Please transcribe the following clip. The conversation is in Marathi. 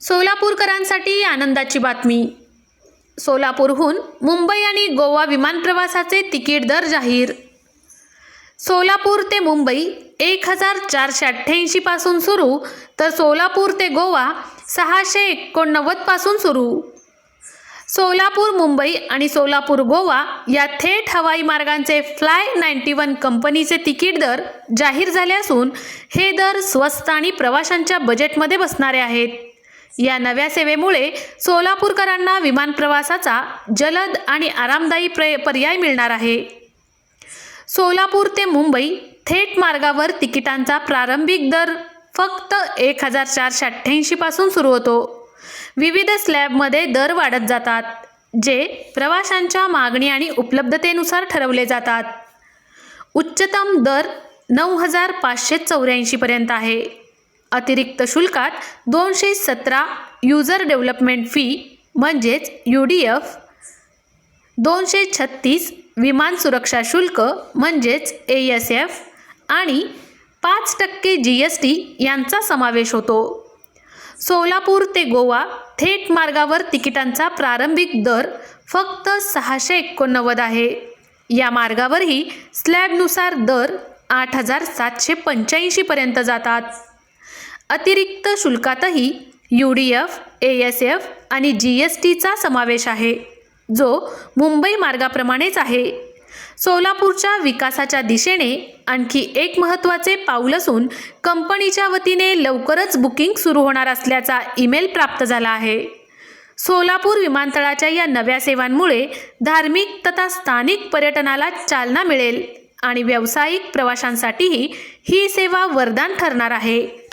सोलापूरकरांसाठी आनंदाची बातमी. सोलापूरहून मुंबई आणि गोवा विमान प्रवासाचे तिकीट दर जाहीर. सोलापूर ते मुंबई एक हजार चारशे अठ्ठ्याऐंशीपासून सुरू तर सोलापूर ते गोवा सहाशे एकोणनव्वदपासून सुरू. सोलापूर मुंबई आणि सोलापूर गोवा या थेट हवाई मार्गांचे फ्लाय नाईन्टी वन कंपनीचे तिकीट दर जाहीर झाले असून हे दर स्वस्त आणि प्रवाशांच्या बजेटमध्ये बसणारे आहेत. या नव्या सेवेमुळे सोलापूरकरांना विमान प्रवासाचा जलद आणि आरामदायी प्र पर्याय मिळणार आहे. सोलापूर ते मुंबई थेट मार्गावर तिकिटांचा प्रारंभिक दर फक्त एक हजार चारशे अठ्ठ्याऐंशीपासून सुरू होतो. विविध स्लॅबमध्ये दर वाढत जातात जे प्रवाशांच्या मागणी आणि उपलब्धतेनुसार ठरवले जातात. उच्चतम दर नऊ हजार पाचशे चौऱ्याऐंशीपर्यंत आहे. अतिरिक्त शुल्कात दोनशे सतरा युजर डेव्हलपमेंट फी म्हणजेच यू डी एफ दोनशे छत्तीस विमान सुरक्षा शुल्क म्हणजेच ए एस एफ आणि पाच टक्के जी एस टी यांचा समावेश होतो. सोलापूर ते गोवा थेट मार्गावर तिकिटांचा प्रारंभिक दर फक्त सहाशे एकोणनव्वद आहे. या मार्गावरही स्लॅबनुसार दर आठ हजार सातशे पंच्याऐंशीपर्यंत जातात. अतिरिक्त शुल्कातही U D F A S F आणि जी एस टीचा समावेश आहे. जो मुंबई मार्गाप्रमाणेच आहे. सोलापूरच्या विकासाच्या दिशेने आणखी एक महत्त्वाचे पाऊल असून कंपनीच्या वतीने लवकरच बुकिंग सुरू होणार असल्याचा ईमेल प्राप्त झाला आहे. सोलापूर विमानतळाच्या या नव्या सेवांमुळे धार्मिक तथा स्थानिक पर्यटनाला चालना मिळेल आणि व्यावसायिक प्रवाशांसाठीही ही सेवा वरदान ठरणार आहे.